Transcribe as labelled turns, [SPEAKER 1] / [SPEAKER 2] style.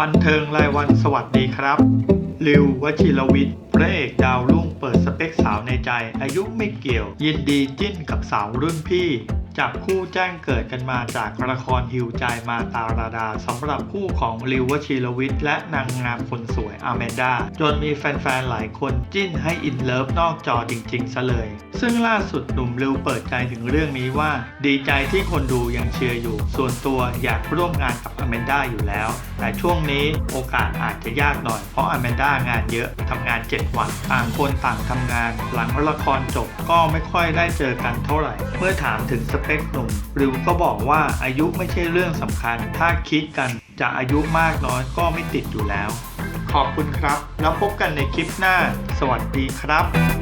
[SPEAKER 1] บันเทิงรายวันสวัสดีครับลิววชิรวิทย์พระเอกดาวรุ่งเปิดสเปคสาวในใจ อายุไม่เกี่ยว ยินดีจิ้นกับสาวรุ่นพี่ จับคู่แจ้งเกิดกันมาจากละครฮิวใจมาตาราดาสำหรับคู่ของลิววชิรวิทย์และนางงามคนสวยอาแมนดาจนมีแฟนๆ หลายคนจิ้นให้อินเลิฟนอกจอจริงๆซะเลย ซึ่งล่าสุดหนุ่มลิวเปิดใจถึงเรื่องนี้ว่า ดีใจที่คนดูยังเชียร์อยู่ ส่วนตัวอยากร่วมงานกับอแมนดาอยู่แล้ว แต่ช่วงนี้โอกาสอาจจะยากหน่อยเพราะอแมนดางานเยอะทำงาน 7 วันต่างคนต่างทำงาน หลังละครจบก็ไม่ค่อยได้เจอกันเท่าไหร่ เมื่อถามถึงสเปคหนุ่มริวก็บอกว่าอายุไม่ใช่เรื่องสำคัญ ถ้าคิดกันจะอายุมากน้อยก็ไม่ติดอยู่แล้ว ขอบคุณครับ แล้วพบกันในคลิปหน้า สวัสดีครับ